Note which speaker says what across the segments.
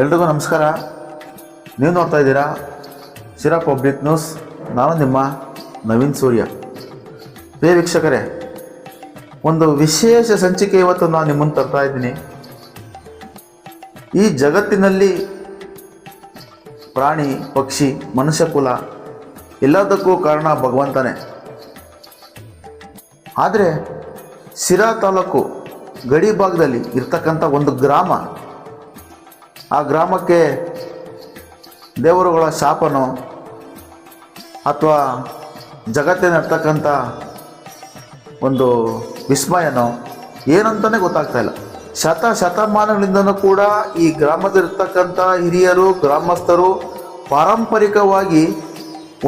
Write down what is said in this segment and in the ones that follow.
Speaker 1: ಎಲ್ರಿಗೂ ನಮಸ್ಕಾರ. ನೀವು ನೋಡ್ತಾ ಇದ್ದೀರಾ? Shira public news. ನಾನು ನಿಮ್ಮ ನವೀನ್ ಸೂರ್ಯ. ಪ್ರಿಯ ವೀಕ್ಷಕರೇ, ಒಂದು ವಿಶೇಷ ಸಂಚಿಕೆ ಇವತ್ತು ನಾನು ನಿಮ್ಮನ್ನು ತರ್ತಾ ಇದ್ದೀನಿ. ಈ ಜಗತ್ತಿನಲ್ಲಿ ಪ್ರಾಣಿ, ಪಕ್ಷಿ, ಮನುಷ್ಯ ಕುಲ ಎಲ್ಲದಕ್ಕೂ ಕಾರಣ ಭಗವಂತನೇ. ಆದರೆ ಸಿರಾ ತಾಲೂಕು ಗಡಿ ಭಾಗದಲ್ಲಿ ಇರ್ತಕ್ಕಂಥ ಒಂದು ಗ್ರಾಮ ಆ ಗ್ರಾಮಕ್ಕೆ ದೇವರುಗಳ ಶಾಪನೋ ಅಥವಾ ಜಗತ್ತಿನರ್ತಕ್ಕಂಥ ಒಂದು ವಿಸ್ಮಯನೋ ಏನಂತಲೇ ಗೊತ್ತಾಗ್ತಾ ಇಲ್ಲ. ಶತ ಶತಮಾನಗಳಿಂದನೂ ಕೂಡ ಈ ಗ್ರಾಮದಲ್ಲಿರ್ತಕ್ಕಂಥ ಹಿರಿಯರು, ಗ್ರಾಮಸ್ಥರು ಪಾರಂಪರಿಕವಾಗಿ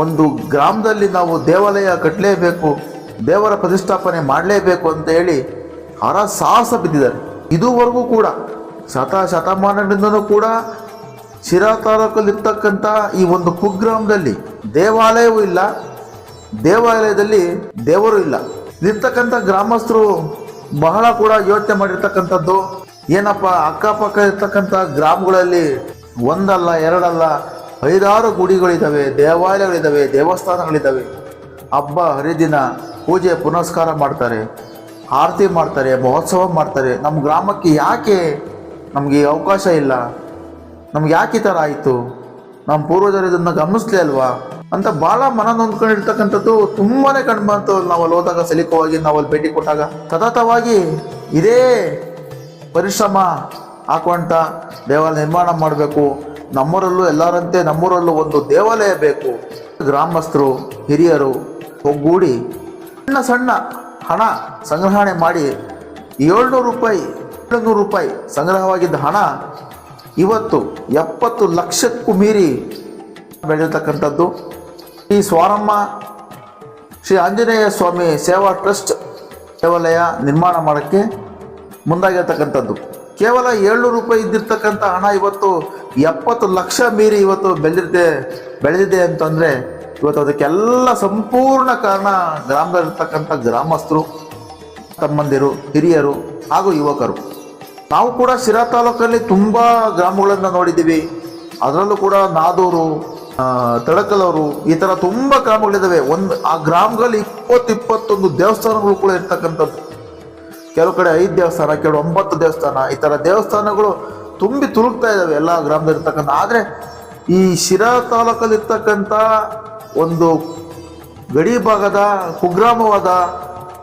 Speaker 1: ಒಂದು ಗ್ರಾಮದಲ್ಲಿ ನಾವು ದೇವಾಲಯ ಕಟ್ಟಲೇಬೇಕು, ದೇವರ ಪ್ರತಿಷ್ಠಾಪನೆ ಮಾಡಲೇಬೇಕು ಅಂತ ಹೇಳಿ ಹರ ಸಾಹಸ ಬಿದ್ದಿದ್ದಾರೆ. ಇದುವರೆಗೂ ಕೂಡ ಶತ ಶತಮಾನದಿಂದಲೂ ಕೂಡ ಶಿರಾ ತಾಲೂಕಲ್ಲಿರ್ತಕ್ಕಂಥ ಈ ಒಂದು ಕುಗ್ರಾಮದಲ್ಲಿ ದೇವಾಲಯವೂ ಇಲ್ಲ. ದೇವಾಲಯದಲ್ಲಿ ದೇವರು ಇಲ್ಲ. ಇರ್ತಕ್ಕಂಥ ಗ್ರಾಮಸ್ಥರು ಬಹಳ ಕೂಡ ಯೋಚನೆ ಮಾಡಿರ್ತಕ್ಕಂಥದ್ದು, ಏನಪ್ಪ ಅಕ್ಕಪಕ್ಕ ಇರ್ತಕ್ಕಂಥ ಗ್ರಾಮಗಳಲ್ಲಿ ಒಂದಲ್ಲ, ಎರಡಲ್ಲ, ಐದಾರು ಗುಡಿಗಳಿದ್ದಾವೆ ದೇವಾಲಯಗಳಿದ್ದಾವೆ ದೇವಸ್ಥಾನಗಳಿದ್ದಾವೆ ಹಬ್ಬ, ಹರಿದಿನ, ಪೂಜೆ, ಪುನಸ್ಕಾರ ಮಾಡ್ತಾರೆ, ಆರತಿ ಮಾಡ್ತಾರೆ, ಮಹೋತ್ಸವ ಮಾಡ್ತಾರೆ. ನಮ್ಮ ಗ್ರಾಮಕ್ಕೆ ಯಾಕೆ ನಮಗೆ ಅವಕಾಶ ಇಲ್ಲ. ನಮ್ಗೆ ಯಾಕೆ ಈ ಥರ ಆಯಿತು? ನಮ್ಮ ಪೂರ್ವಜರು ಇದನ್ನು ಗಮನಿಸ್ಲೇ ಅಲ್ವಾ? ಅಂತ ಭಾಳ ಮನ ನೊಂದ್ಕೊಂಡಿರ್ತಕ್ಕಂಥದ್ದು ತುಂಬಾ ಕಂಡು ಬಂತು ನಾವು ಅಲ್ಲಿ ಹೋದಾಗ, ಸಲಿಕವಾಗಿ ನಾವು ಅಲ್ಲಿ ಭೇಟಿ ಕೊಟ್ಟಾಗ. ಸತತವಾಗಿ ಇದೇ ಪರಿಶ್ರಮ ಹಾಕೊಂತ ದೇವಾಲಯ ನಿರ್ಮಾಣ ಮಾಡಬೇಕು. ನಮ್ಮೂರಲ್ಲೂ ಎಲ್ಲರಂತೆ ನಮ್ಮೂರಲ್ಲೂ ಒಂದು ದೇವಾಲಯ ಬೇಕು. ಗ್ರಾಮಸ್ಥರು, ಹಿರಿಯರು ಒಗ್ಗೂಡಿ ಸಣ್ಣ ಸಣ್ಣ ಹಣ ಸಂಗ್ರಹಣೆ ಮಾಡಿ ಏಳ್ನೂರು ರೂಪಾಯಿ ಏಳ್ನೂರು ರೂಪಾಯಿ ಸಂಗ್ರಹವಾಗಿದ್ದ ಹಣ ಇವತ್ತು ಎಪ್ಪತ್ತು ಲಕ್ಷಕ್ಕೂ ಮೀರಿ ಬೆಳೆದಿರ್ತಕ್ಕಂಥದ್ದು. ಈ ಸ್ವಾರಮ್ಮ ಶ್ರೀ ಆಂಜನೇಯ ಸ್ವಾಮಿ ಸೇವಾ ಟ್ರಸ್ಟ್ ದೇವಾಲಯ ನಿರ್ಮಾಣ ಮಾಡೋಕ್ಕೆ ಮುಂದಾಗಿರ್ತಕ್ಕಂಥದ್ದು. ಕೇವಲ ಏಳ್ನೂರು ರೂಪಾಯಿ ಇದ್ದಿರ್ತಕ್ಕಂಥ ಹಣ ಇವತ್ತು ಎಪ್ಪತ್ತು ಲಕ್ಷ ಮೀರಿ ಇವತ್ತು ಬೆಳೆದಿದೆ ಬೆಳೆದಿದೆ ಅಂತಂದರೆ ಇವತ್ತು ಅದಕ್ಕೆಲ್ಲ ಸಂಪೂರ್ಣ ಕಾರಣ ಗ್ರಾಮದಲ್ಲಿರ್ತಕ್ಕಂಥ ಗ್ರಾಮಸ್ಥರು, ತಮ್ಮಂದಿರು, ಹಿರಿಯರು ಹಾಗೂ ಯುವಕರು. ನಾವು ಕೂಡ ಶಿರಾ ತಾಲೂಕಲ್ಲಿ ತುಂಬ ಗ್ರಾಮಗಳನ್ನು ನೋಡಿದ್ದೀವಿ. ಅದರಲ್ಲೂ ಕೂಡ ನಾದೂರು ತಡಕಲವರು ಈ ಥರ ತುಂಬ ಗ್ರಾಮಗಳಿದ್ದಾವೆ ಒಂದು, ಆ ಗ್ರಾಮಗಳಲ್ಲಿ ಇಪ್ಪತ್ತು ಇಪ್ಪತ್ತೊಂದು ದೇವಸ್ಥಾನಗಳು ಕೂಡ ಇರ್ತಕ್ಕಂಥದ್ದು. ಕೆಲವು ಕಡೆ ಐದು ದೇವಸ್ಥಾನ, ಕೆಲವು ಒಂಬತ್ತು ದೇವಸ್ಥಾನ, ಈ ಥರ ದೇವಸ್ಥಾನಗಳು ತುಂಬಿ ತುಳುಕ್ತಾ ಇದ್ದಾವೆ ಎಲ್ಲ ಗ್ರಾಮದಲ್ಲಿರ್ತಕ್ಕಂಥ ಆದರೆ ಈ ಶಿರಾ ತಾಲೂಕಲ್ಲಿರ್ತಕ್ಕಂಥ ಒಂದು ಗಡಿ ಭಾಗದ ಕುಗ್ರಾಮವಾದ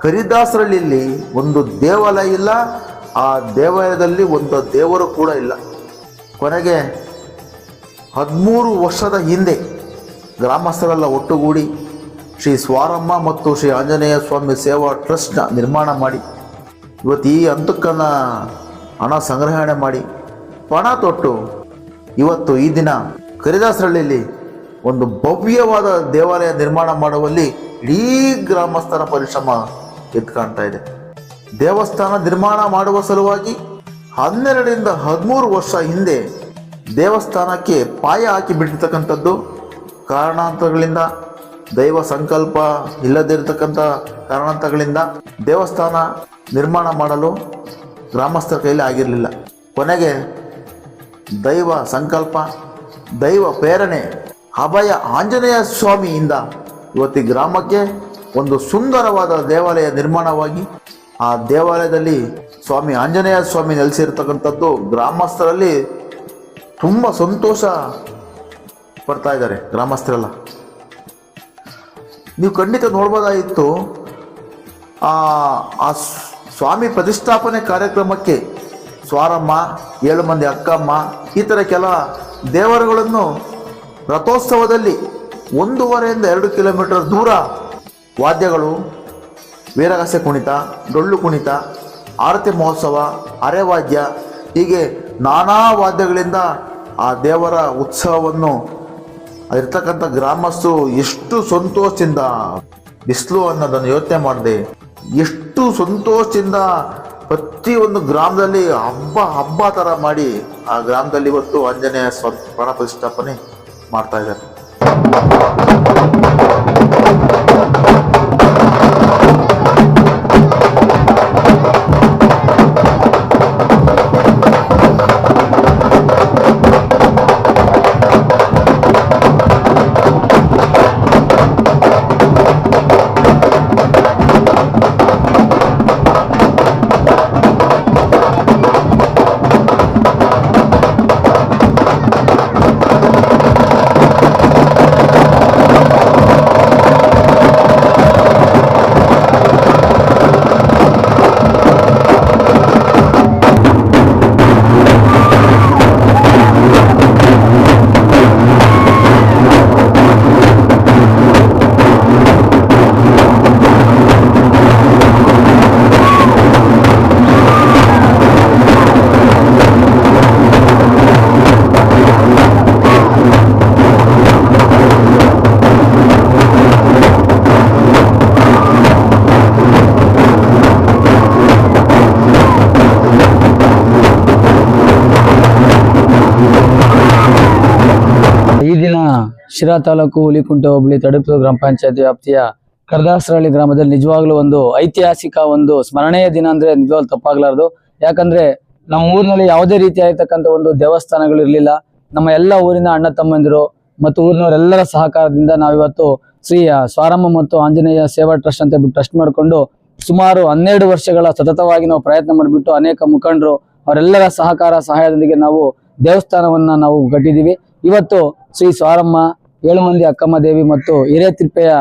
Speaker 1: ಕರಿದಾಸರಳ್ಳಿಯಲ್ಲಿ ಒಂದು ದೇವಾಲಯ ಇಲ್ಲ ಆ ದೇವಾಲಯದಲ್ಲಿ ಒಂದು ದೇವರು ಕೂಡ ಇಲ್ಲ. ಕೊನೆಗೆ ಹದಿಮೂರು ವರ್ಷದ ಹಿಂದೆ ಗ್ರಾಮಸ್ಥರೆಲ್ಲ ಒಟ್ಟುಗೂಡಿ ಶ್ರೀ ಸ್ವಾರಮ್ಮ ಮತ್ತು ಶ್ರೀ ಆಂಜನೇಯ ಸ್ವಾಮಿ ಸೇವಾ ಟ್ರಸ್ಟ್ನ ನಿರ್ಮಾಣ ಮಾಡಿ, ಇವತ್ತು ಈ ಹಂತಕ್ಕನ್ನು ಹಣ ಸಂಗ್ರಹಣೆ ಮಾಡಿ, ಪಣ ತೊಟ್ಟು ಇವತ್ತು ಈ ದಿನ ಕರಿದಾಸರಳ್ಳಿಯಲ್ಲಿ ಒಂದು ಭವ್ಯವಾದ ದೇವಾಲಯ ನಿರ್ಮಾಣ ಮಾಡುವಲ್ಲಿ ಇಡೀ ಗ್ರಾಮಸ್ಥರ ಪರಿಶ್ರಮ ಎದ್ದು ಕಾಣ್ತಾ ಇದೆ. ದೇವಸ್ಥಾನ ನಿರ್ಮಾಣ ಮಾಡುವ ಸಲುವಾಗಿ ಹನ್ನೆರಡರಿಂದ ಹದಿಮೂರು ವರ್ಷ ಹಿಂದೆ ದೇವಸ್ಥಾನಕ್ಕೆ ಪಾಯ ಹಾಕಿ ಬಿಟ್ಟಿರ್ತಕ್ಕಂಥದ್ದು. ಕಾರಣಾಂತರಗಳಿಂದ, ದೈವ ಸಂಕಲ್ಪ ಇಲ್ಲದಿರತಕ್ಕಂಥ ಕಾರಣಾಂತರಗಳಿಂದ ದೇವಸ್ಥಾನ ನಿರ್ಮಾಣ ಮಾಡಲು ಗ್ರಾಮಸ್ಥರ ಕೈಲಿ ಆಗಿರಲಿಲ್ಲ. ಕೊನೆಗೆ ದೈವ ಸಂಕಲ್ಪ, ದೈವ ಪ್ರೇರಣೆ, ಅಭಯ ಆಂಜನೇಯ ಸ್ವಾಮಿಯಿಂದ ಇವತ್ತು ಗ್ರಾಮಕ್ಕೆ ಒಂದು ಸುಂದರವಾದ ದೇವಾಲಯ ನಿರ್ಮಾಣವಾಗಿ ಆ ದೇವಾಲಯದಲ್ಲಿ ಸ್ವಾಮಿ ಆಂಜನೇಯ ಸ್ವಾಮಿ ನೆಲೆಸಿರ್ತಕ್ಕಂಥದ್ದು ಗ್ರಾಮಸ್ಥರಲ್ಲಿ ತುಂಬ ಸಂತೋಷ ಪಡ್ತಾ ಇದ್ದಾರೆ ಗ್ರಾಮಸ್ಥರೆಲ್ಲ. ನೀವು ಖಂಡಿತ ನೋಡ್ಬೋದಾಗಿತ್ತು, ಆ ಸ್ವಾಮಿ ಪ್ರತಿಷ್ಠಾಪನೆ ಕಾರ್ಯಕ್ರಮಕ್ಕೆ ಸ್ವಾರಮ್ಮ, ಏಳು ಮಂದಿ ಅಕ್ಕಮ್ಮ, ಈ ಥರ ಕೆಲ ದೇವರುಗಳನ್ನು ರಥೋತ್ಸವದಲ್ಲಿ ಒಂದೂವರೆಯಿಂದ ಎರಡು ಕಿಲೋಮೀಟರ್ ದೂರ ವಾದ್ಯಗಳು ವೀರಗಾಸೆ ಕುಣಿತ, ಡೊಳ್ಳು ಕುಣಿತ, ಆರತಿ ಮಹೋತ್ಸವ ಅರೆವಾದ್ಯ ಹೀಗೆ ನಾನಾ ವಾದ್ಯಗಳಿಂದ ಆ ದೇವರ ಉತ್ಸವವನ್ನು ಅಲ್ಲಿರ್ತಕ್ಕಂಥ ಗ್ರಾಮಸ್ಥರು ಎಷ್ಟು ಸಂತೋಷದಿಂದ ಬಿಸಿಲು ಅನ್ನೋದನ್ನು ಯೋಚನೆ ಮಾಡಿದೆ. ಎಷ್ಟು ಸಂತೋಷದಿಂದ ಪ್ರತಿಯೊಂದು ಗ್ರಾಮದಲ್ಲಿ ಹಬ್ಬ ಹಬ್ಬ ಥರ ಮಾಡಿ ಆ ಗ್ರಾಮದಲ್ಲಿ ಇವತ್ತು ಆಂಜನೇಯ ಸ್ವ ಪ್ರಾಣ ಪ್ರತಿಷ್ಠಾಪನೆ ಮಾಡ್ತಾ ಇದ್ದಾರೆ.
Speaker 2: ಶಿರಾ ತಾಲೂಕು ಹುಲಿಕುಂಟೆ ಹೋಬಳಿ ತಡುಪು ಗ್ರಾಮ ಪಂಚಾಯತ್ ವ್ಯಾಪ್ತಿಯ ಕರ್ದಾಸರಹಳ್ಳಿ ಗ್ರಾಮದಲ್ಲಿ ನಿಜವಾಗ್ಲೂ ಒಂದು ಐತಿಹಾಸಿಕ ಒಂದು ಸ್ಮರಣೆಯ ದಿನ ಅಂದ್ರೆ ನಿಜವಾಗ್ಲೂ ತಪ್ಪಾಗ್ಲಾರ್ದು. ಯಾಕಂದ್ರೆ ನಮ್ಮ ಊರಿನಲ್ಲಿ ಯಾವುದೇ ರೀತಿ ಆಗಿರ್ತಕ್ಕಂಥ ಒಂದು ದೇವಸ್ಥಾನಗಳು ಇರಲಿಲ್ಲ. ನಮ್ಮ ಎಲ್ಲ ಊರಿನ ಅಣ್ಣ ತಮ್ಮಂದಿರು ಮತ್ತು ಊರಿನವರೆಲ್ಲರ ಸಹಕಾರದಿಂದ ನಾವಿವತ್ತು ಶ್ರೀ ಸ್ವಾರಮ್ಮ ಮತ್ತು ಆಂಜನೇಯ ಸೇವಾ ಟ್ರಸ್ಟ್ ಅಂತ ಟ್ರಸ್ಟ್ ಮಾಡಿಕೊಂಡು ಸುಮಾರು ಹನ್ನೆರಡು ವರ್ಷಗಳ ಸತತವಾಗಿ ನಾವು ಪ್ರಯತ್ನ ಮಾಡಿಬಿಟ್ಟು ಅನೇಕ ಮುಖಂಡರು ಅವರೆಲ್ಲರ ಸಹಕಾರ ಸಹಾಯದೊಂದಿಗೆ ನಾವು ದೇವಸ್ಥಾನವನ್ನ ನಾವು ಕಟ್ಟಿದೀವಿ. ಇವತ್ತು ಶ್ರೀ ಸ್ವಾರಮ್ಮ ಏಳು ಮಂದಿ ಅಕ್ಕಮ್ಮ ದೇವಿ ಮತ್ತು ಹಿರೇತಿಪ್ಪೆಯ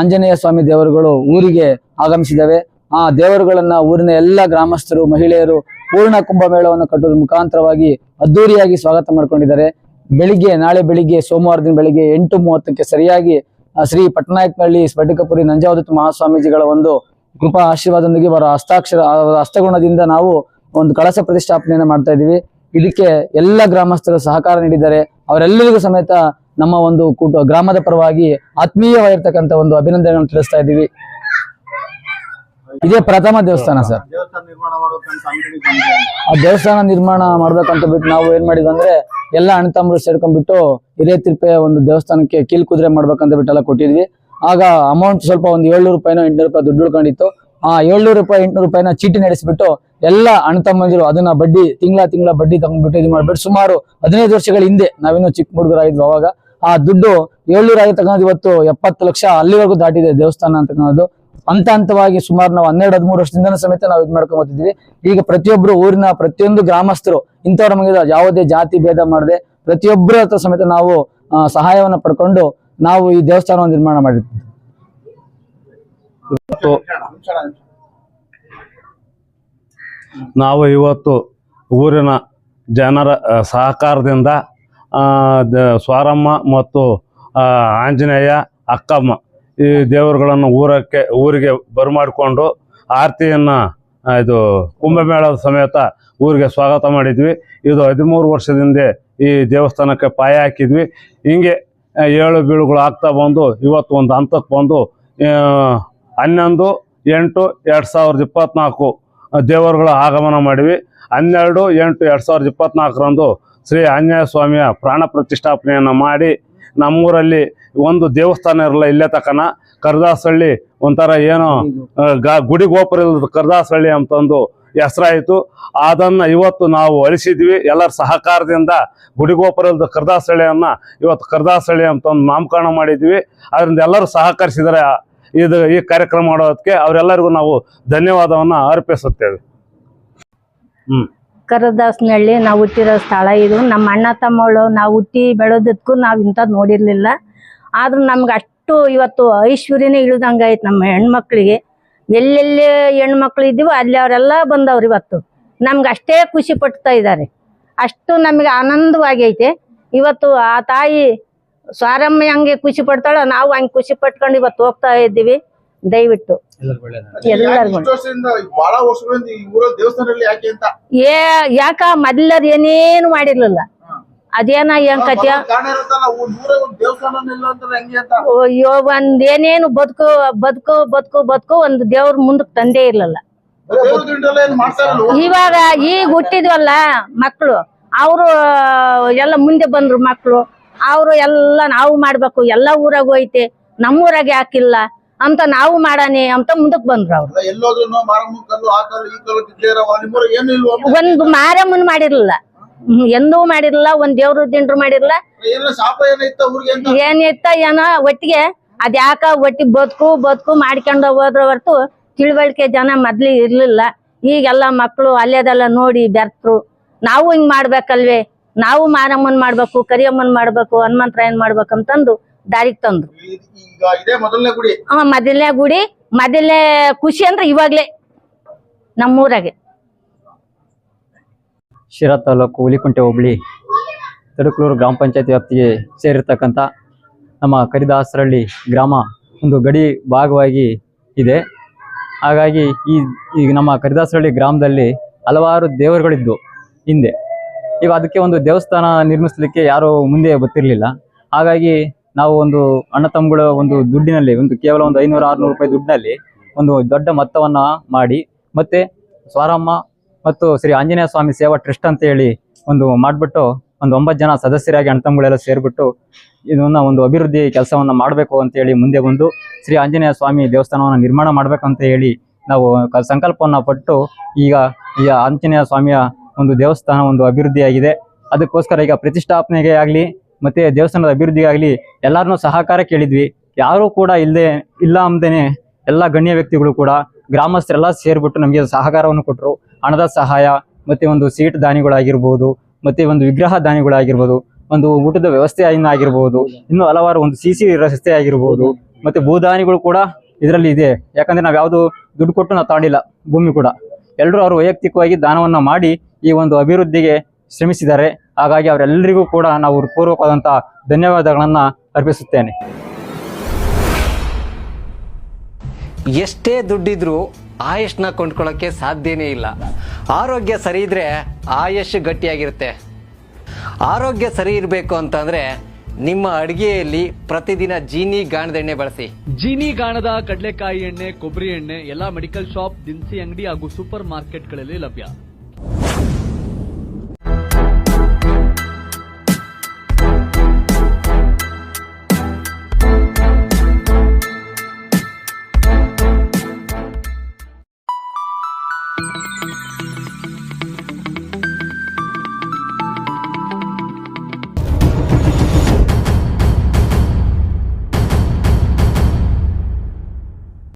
Speaker 2: ಆಂಜನೇಯ ಸ್ವಾಮಿ ದೇವರುಗಳು ಊರಿಗೆ ಆಗಮಿಸಿದವೆ. ಆ ದೇವರುಗಳನ್ನ ಊರಿನ ಎಲ್ಲ ಗ್ರಾಮಸ್ಥರು, ಮಹಿಳೆಯರು ಪೂರ್ಣ ಕುಂಭಮೇಳವನ್ನು ಕಟ್ಟುವುದರ ಮುಖಾಂತರವಾಗಿ ಅದ್ದೂರಿಯಾಗಿ ಸ್ವಾಗತ ಮಾಡಿಕೊಂಡಿದ್ದಾರೆ. ಬೆಳಿಗ್ಗೆ, ನಾಳೆ ಬೆಳಿಗ್ಗೆ, ಸೋಮವಾರ ಬೆಳಿಗ್ಗೆ ಎಂಟು ಮೂವತ್ತಕ್ಕೆ ಸರಿಯಾಗಿ ಶ್ರೀ ಪಟ್ಟನಾಯಕನಹಳ್ಳಿ ಸ್ಫಟಿಕಪುರಿ ನಂಜಾವದತ್ತ ಮಹಾಸ್ವಾಮೀಜಿಗಳ ಒಂದು ಕೃಪಾ ಆಶೀರ್ವಾದದೊಂದಿಗೆ ಅವರ ಹಸ್ತಾಕ್ಷರ ಹಸ್ತಗುಣದಿಂದ ನಾವು ಒಂದು ಕಳಸ ಪ್ರತಿಷ್ಠಾಪನೆಯನ್ನು ಮಾಡ್ತಾ ಇದ್ದೀವಿ. ಇದಕ್ಕೆ ಎಲ್ಲ ಗ್ರಾಮಸ್ಥರು ಸಹಕಾರ ನೀಡಿದ್ದಾರೆ. ಅವರೆಲ್ಲರಿಗೂ ಸಮೇತ ನಮ್ಮ ಒಂದು ಕೂಟ ಗ್ರಾಮದ ಪರವಾಗಿ ಆತ್ಮೀಯವಾಗಿರ್ತಕ್ಕಂಥ ಒಂದು ಅಭಿನಂದನೆಗಳನ್ನು ತಿಳಿಸ್ತಾ ಇದ್ದೀವಿ. ಇದೇ ಪ್ರಥಮ ದೇವಸ್ಥಾನ ಸರ್. ಆ ದೇವಸ್ಥಾನ ನಿರ್ಮಾಣ ಮಾಡ್ಬೇಕಂತ ಬಿಟ್ಟು ನಾವು ಏನ್ ಮಾಡಿದ್ವಿ ಅಂದ್ರೆ ಎಲ್ಲ ಅಣ್ಣ ಸೇರ್ಕೊಂಡ್ಬಿಟ್ಟು ಸೇರ್ಕೊಂಡ್ಬಿಟ್ಟು ಹಿರೇತಿರ್ಪೆಯ ಒಂದು ದೇವಸ್ಥಾನಕ್ಕೆ ಕೀಲ್ ಕುದುರೆ ಮಾಡ್ಬೇಕಂತ ಬಿಟ್ಟೆಲ್ಲ ಕೊಟ್ಟಿದ್ವಿ. ಆಗ ಅಮೌಂಟ್ ಸ್ವಲ್ಪ ಒಂದು ಏಳ್ನೂರು ರೂಪಾಯಿನೋ ಎಂಟ್ನೂರು ರೂಪಾಯಿ ದುಡ್ಡು ಉಳ್ಕೊಂಡಿತ್ತು. ಆ ಏಳ್ನೂರು ರೂಪಾಯಿ, ಎಂಟ್ನೂರು ರೂಪಾಯಿನ ಚೀಟಿ ನಡೆಸಿಬಿಟ್ಟು ಎಲ್ಲ ಅಣ್ಣ ತಮ್ಮಂದಿರು ಅದನ್ನ ಬಡ್ಡಿ ತಿಂಗಳ ತಿಂಗಳ ಬಡ್ಡಿ ತಗೊಂಡ್ಬಿಟ್ಟು ಇದು ಮಾಡ್ಬಿಟ್ಟು ಸುಮಾರು ಹದಿನೈದು ವರ್ಷಗಳ ಹಿಂದೆ ನಾವಿನ್ನೂ ಚಿಕ್ಕ ಹುಡುಗರಾಗಿದ್ವಿ ಅವಾಗ. ಆ ದುಡ್ಡು ಏಳ್ನೂರ ಆಗಿರ್ತಕ್ಕಂಥದ್ದು ಇವತ್ತು ಎಪ್ಪತ್ತು ಲಕ್ಷ ಅಲ್ಲಿವರೆಗೂ ದಾಟಿದೆ ದೇವಸ್ಥಾನ ಅಂತಕ್ಕಂಥದ್ದು ಹಂತ ಹಂತವಾಗಿ ಸುಮಾರು ನಾವು ಹನ್ನೆರಡು, ಹದಿಮೂರು ವರ್ಷದಿಂದ ಸಮೇತ ನಾವು ಇದು ಮಾಡ್ಕೊಂಡ್ ಬರ್ತಿದ್ವಿ ಈಗ ಪ್ರತಿಯೊಬ್ಬರು ಊರಿನ ಪ್ರತಿಯೊಂದು ಗ್ರಾಮಸ್ಥರು, ಇಂಥವ್ರ ನಮಗೆ ಯಾವುದೇ ಜಾತಿ ಭೇದ ಮಾಡದೆ ಪ್ರತಿಯೊಬ್ಬರ ಹತ್ರ ಸಮೇತ ನಾವು ಸಹಾಯವನ್ನು ಪಡ್ಕೊಂಡು ನಾವು ಈ ದೇವಸ್ಥಾನವನ್ನು ನಿರ್ಮಾಣ ಮಾಡಿದ್ವಿ.
Speaker 3: ನಾವು ಇವತ್ತು ಊರಿನ ಜನರ ಸಹಕಾರದಿಂದ ಸ್ವಾರಮ್ಮ ಮತ್ತು ಆಂಜನೇಯ ಅಕ್ಕಮ್ಮ ಈ ದೇವರುಗಳನ್ನು ಊರಕ್ಕೆ, ಊರಿಗೆ ಬರಮಾಡಿಕೊಂಡು ಆರತಿಯನ್ನು ಇದು ಕುಂಭಮೇಳದ ಸಮೇತ ಊರಿಗೆ ಸ್ವಾಗತ ಮಾಡಿದ್ವಿ. ಇದು ಹದಿಮೂರು ವರ್ಷದಿಂದ ಈ ದೇವಸ್ಥಾನಕ್ಕೆ ಪಾಯ ಹಾಕಿದ್ವಿ. ಹಿಂಗೆ ಏಳು ಬೀಳುಗಳು ಆಗ್ತಾ ಬಂದು ಇವತ್ತು ಒಂದು ಹಂತಕ್ಕೆ ಬಂದು ಹನ್ನೊಂದು, ಎಂಟು, ಎರಡು ಸಾವಿರದ ಇಪ್ಪತ್ತ್ನಾಲ್ಕು ದೇವರುಗಳ ಆಗಮನ ಮಾಡಿವಿ ಹನ್ನೆರಡು, ಎಂಟು, ಎರಡು ಸಾವಿರದ ಇಪ್ಪತ್ನಾಲ್ಕರಂದು ಶ್ರೀ ಆಂಜನೇಯ ಸ್ವಾಮಿಯ ಪ್ರಾಣ ಪ್ರತಿಷ್ಠಾಪನೆಯನ್ನು ಮಾಡಿ ನಮ್ಮೂರಲ್ಲಿ ಒಂದು ದೇವಸ್ಥಾನ ಇರಲ್ಲ ಇಲ್ಲೇ ತಕನ ಕರ್ದಾಸಹಳ್ಳಿ ಒಂಥರ ಏನೋ ಗಾ, ಗುಡಿ ಗೋಪುರ ಇಲ್ಲದ ಕರ್ದಾಸಹಳ್ಳಿ ಅಂತಂದು ಹೆಸರಾಯಿತು. ಅದನ್ನು ಇವತ್ತು ನಾವು ಅಳಿಸಿದ್ವಿ. ಎಲ್ಲರ ಸಹಕಾರದಿಂದ ಗುಡಿ ಗೋಪುರ ಇಲ್ಲದ ಕರ್ದಾಸಹಳ್ಳಿಯನ್ನು ಇವತ್ತು ಕರ್ದಾಸಹಳ್ಳಿ ಅಂತ ಒಂದು ನಾಮಕರಣ ಮಾಡಿದ್ವಿ. ಅದರಿಂದ ಎಲ್ಲರೂ ಸಹಕರಿಸಿದರೆ ಇದು ಈ ಕಾರ್ಯಕ್ರಮ ಮಾಡೋದಕ್ಕೆ ಅವರೆಲ್ಲರಿಗೂ ನಾವು ಧನ್ಯವಾದವನ್ನು ಅರ್ಪಿಸುತ್ತೇವೆ. ಹ್ಮ್.
Speaker 4: ಕರದಾಸ್ನಹಳ್ಳಿ ನಾವು ಹುಟ್ಟಿರೋ ಸ್ಥಳ ಇದು. ನಮ್ಮ ಅಣ್ಣ ತಮ್ಮಳು ನಾವು ಹುಟ್ಟಿ ಬೆಳೆದಕ್ಕೂ ನಾವು ಇಂಥದ್ದು ನೋಡಿರಲಿಲ್ಲ. ಆದ್ರೂ ನಮ್ಗೆ ಅಷ್ಟು ಇವತ್ತು ಐಶ್ವರ್ಯನೇ ಇಳಿದಂಗಾಯ್ತು ನಮ್ಮ ಹೆಣ್ಮಕ್ಳಿಗೆ. ಎಲ್ಲೆಲ್ಲಿ ಹೆಣ್ಮಕ್ಳು ಇದ್ದೀವೋ ಅಲ್ಲಿ ಅವರೆಲ್ಲ ಬಂದವ್ರು ಇವತ್ತು. ನಮ್ಗೆ ಅಷ್ಟೇ ಖುಷಿ ಪಡ್ತಾ ಇದ್ದಾರೆ ಅಷ್ಟು ನಮಗೆ ಆನಂದವಾಗೈತೆ ಇವತ್ತು ಆ ತಾಯಿ ಸ್ವಾರಮ್ಮ ಹಂಗೆ ಖುಷಿ ಪಡ್ತಾಳೋ ನಾವು ಹಂಗೆ ಖುಷಿ ಪಟ್ಕೊಂಡು ಇವತ್ತು ಹೋಗ್ತಾ ಇದ್ದೀವಿ. ದಯವಿಟ್ಟು. ಎಲ್ಲರಿಗೂ ಏ ಯಾಕ ಮೊದ್ಲರ್ ಏನೇನು ಮಾಡಿರ್ಲಿಲ್ಲ. ಅದೇನ ಏನ್
Speaker 5: ಅಂತ?
Speaker 4: ಅಯ್ಯೋ ಒಂದ್ ಏನೇನು ಬದುಕು ಬದುಕು ಬದುಕು ಬದುಕು ಒಂದು ದೇವ್ರ ಮುಂದಕ್ ತಂದೆ ಇರ್ಲಿಲ್ಲ. ಇವಾಗ ಈಗ ಹುಟ್ಟಿದ್ವಲ್ಲ ಮಕ್ಕಳು ಅವರು ಎಲ್ಲ ಮುಂದೆ ಬಂದ್ರು ಮಕ್ಕಳು ಅವರು ಎಲ್ಲ ನಾವು ಮಾಡ್ಬೇಕು ಎಲ್ಲ ಊರಾಗ ಹೋಯ್ತೆ ನಮ್ಮೂರಾಗ ಯಾಕಿಲ್ಲ ಅಂತ ನಾವು ಮಾಡಾನೆ ಅಂತ ಮುಂದಕ್ ಬಂದ್ರು ಅವ್ರು. ಒಂದು ಮಾರಮ್ಮನ್ ಮಾಡಿರ್ಲಿಲ್ಲ. ಎಂದೂ ಮಾಡಿರ್ಲಿಲ್ಲ ಒಂದ್ ದೇವ್ರ ದಿಂಡ್ರು ಮಾಡಿರ್ಲಿಲ್ಲ. ಏನಿತ್ತ ಏನ ಒಟ್ಟಿಗೆ ಅದ್ಯಾಕ ಒಟ್ಟಿಗೆ ಬದುಕು ಬದುಕು ಮಾಡ್ಕೊಂಡು ಹೋದ್ರ ಹೊರತು ತಿಳುವಳಿಕೆ ಜನ ಮೊದ್ಲು ಇರ್ಲಿಲ್ಲ. ಈಗೆಲ್ಲ ಮಕ್ಕಳು ಅಲ್ಲೇದೆಲ್ಲ ನೋಡಿ ಬೆರ್ತರು. ನಾವು ಹಿಂಗ್ ಮಾಡ್ಬೇಕಲ್ವೇ? ನಾವು ಮಾರಮ್ಮನ್ ಮಾಡ್ಬೇಕು ಕರಿಯಮ್ಮನ್ ಮಾಡ್ಬೇಕು ಹನುಮಂತರಾಯನ್ ಮಾಡ್ಬೇಕಂತಂದು ದಾರಿಗೆ ತಂದ್ರು.
Speaker 5: ಈ- ಈಗ ಇದೇ ಮೊದಲನೇ ಗುಡಿ.
Speaker 4: ಮೊದಲನೇ ಖುಷಿ ಅಂದ್ರೆ ಇವಾಗ್ಲೇ ನಮ್ಮೂರಾಗೆ.
Speaker 6: ಶಿರಾ ತಾಲೂಕು ಹುಲಿಕುಂಟೆ ಹೋಬಳಿ ತಡಕ್ಲೂರು ಗ್ರಾಮ ಪಂಚಾಯತ್ ವ್ಯಾಪ್ತಿಗೆ ಸೇರಿರ್ತಕ್ಕಂಥ ನಮ್ಮ ಕರಿದಾಸರಳ್ಳಿ ಗ್ರಾಮ ಒಂದು ಗಡಿ ಭಾಗವಾಗಿ ಇದೆ. ಹಾಗಾಗಿ ಈ ಈಗ ನಮ್ಮ ಕರಿದಾಸರಳ್ಳಿ ಗ್ರಾಮದಲ್ಲಿ ಹಲವಾರು ದೇವರುಗಳಿದ್ವು ಹಿಂದೆ. ಈಗ ಅದಕ್ಕೆ ಒಂದು ದೇವಸ್ಥಾನ ನಿರ್ಮಿಸಲಿಕ್ಕೆ ಯಾರೂ ಮುಂದೆ ಗೊತ್ತಿರಲಿಲ್ಲ ಹಾಗಾಗಿ ನಾವು ಒಂದು ಅಣ್ಣ ತಮ್ಮಗಳ ಒಂದು ದುಡ್ಡಿನಲ್ಲಿ, ಒಂದು ಕೇವಲ ಒಂದು ಐನೂರು, ಆರುನೂರು ರೂಪಾಯಿ ದುಡ್ಡಿನಲ್ಲಿ ಒಂದು ದೊಡ್ಡ ಮೊತ್ತವನ್ನ ಮಾಡಿ, ಮತ್ತೆ ಸ್ವಾರಮ್ಮ ಮತ್ತು ಶ್ರೀ ಆಂಜನೇಯ ಸ್ವಾಮಿ ಸೇವಾ ಟ್ರಸ್ಟ್ ಅಂತ ಹೇಳಿ ಒಂದು ಮಾಡಿಬಿಟ್ಟು ಒಂದು ಒಂಬತ್ತು ಜನ ಸದಸ್ಯರಾಗಿ ಅಣ್ಣ ತಮ್ಮಗಳೆಲ್ಲ ಸೇರ್ಬಿಟ್ಟು ಇದನ್ನ ಒಂದು ಅಭಿವೃದ್ಧಿ ಕೆಲಸವನ್ನ ಮಾಡಬೇಕು ಅಂತ ಹೇಳಿ ಮುಂದೆ ಬಂದು ಶ್ರೀ ಆಂಜನೇಯ ಸ್ವಾಮಿ ದೇವಸ್ಥಾನವನ್ನು ನಿರ್ಮಾಣ ಮಾಡ್ಬೇಕಂತ ಹೇಳಿ ನಾವು ಸಂಕಲ್ಪವನ್ನ ಪಟ್ಟು ಈಗ ಈ ಆಂಜನೇಯ ಸ್ವಾಮಿಯ ಒಂದು ದೇವಸ್ಥಾನ ಒಂದು ಅಭಿವೃದ್ಧಿಯಾಗಿದೆ. ಅದಕ್ಕೋಸ್ಕರ ಈಗ ಪ್ರತಿಷ್ಠಾಪನೆಗೆ ಆಗಲಿ ಮತ್ತೆ ದೇವಸ್ಥಾನದ ಅಭಿವೃದ್ಧಿಗಾಗಲಿ ಎಲ್ಲರನ್ನೂ ಸಹಕಾರ ಕೇಳಿದ್ವಿ. ಯಾರೂ ಕೂಡ ಇಲ್ಲದೆ ಇಲ್ಲ ಅಂದೇನೆ ಎಲ್ಲ ಗಣ್ಯ ವ್ಯಕ್ತಿಗಳು ಕೂಡ ಗ್ರಾಮಸ್ಥರೆಲ್ಲ ಸೇರಿಬಿಟ್ಟು ನಮಗೆ ಸಹಕಾರವನ್ನು ಕೊಟ್ಟರು ಹಣದ ಸಹಾಯ, ಮತ್ತೆ ಒಂದು ಸೀಟ್ ದಾನಿಗಳಾಗಿರ್ಬೋದು, ಮತ್ತೆ ಒಂದು ವಿಗ್ರಹ ದಾನಿಗಳಾಗಿರ್ಬೋದು, ಒಂದು ಊಟದ ವ್ಯವಸ್ಥೆ ಆಗಿರ್ಬೋದು ಇನ್ನು ಹಲವಾರು ಒಂದು ಸಿ ಸಿ ರಸ್ತೆ ಆಗಿರ್ಬೋದು ಮತ್ತೆ ಭೂದಾನಿಗಳು ಕೂಡ ಇದರಲ್ಲಿ ಇದೆ. ಯಾಕಂದ್ರೆ ನಾವು ಯಾವುದು ದುಡ್ಡು ಕೊಟ್ಟು ನಾವು ತಗೊಂಡಿಲ್ಲ ಭೂಮಿ ಕೂಡ. ಎಲ್ಲರೂ ಅವರು ವೈಯಕ್ತಿಕವಾಗಿ ದಾನವನ್ನು ಮಾಡಿ ಈ ಒಂದು ಅಭಿವೃದ್ಧಿಗೆ ಶ್ರಮಿಸಿದ್ದಾರೆ. ಹಾಗಾಗಿ ಅವರೆಲ್ಲರಿಗೂ ಕೂಡ ನಾವು ಪೂರ್ವಕವಾದಂಥ ಧನ್ಯವಾದಗಳನ್ನು ಅರ್ಪಿಸುತ್ತೇನೆ.
Speaker 7: ಎಷ್ಟೇ ದುಡ್ಡಿದ್ರೂ ಆಯುಷ್ನ ಕೊಂಡ್ಕೊಳ್ಳೋಕ್ಕೆ ಸಾಧ್ಯನೇ ಇಲ್ಲ. ಆರೋಗ್ಯ ಸರಿ ಇದ್ರೆ ಆಯುಷ್ ಗಟ್ಟಿಯಾಗಿರುತ್ತೆ. ಆರೋಗ್ಯ ಸರಿ ಇರಬೇಕು ಅಂತಂದ್ರೆ ನಿಮ್ಮ ಅಡುಗೆಯಲ್ಲಿ ಪ್ರತಿದಿನ ಜೀನಿ ಗಾಣದ ಎಣ್ಣೆ ಬಳಸಿ.
Speaker 8: ಜೀನಿ ಗಾಣದ ಕಡಲೆಕಾಯಿ ಎಣ್ಣೆ ಕೊಬ್ಬರಿ ಎಣ್ಣೆ ಎಲ್ಲಾ ಮೆಡಿಕಲ್ ಶಾಪ್ ದಿನಸಿ ಅಂಗಡಿ ಹಾಗೂ ಸೂಪರ್ ಮಾರ್ಕೆಟ್ಗಳಲ್ಲಿ ಲಭ್ಯ.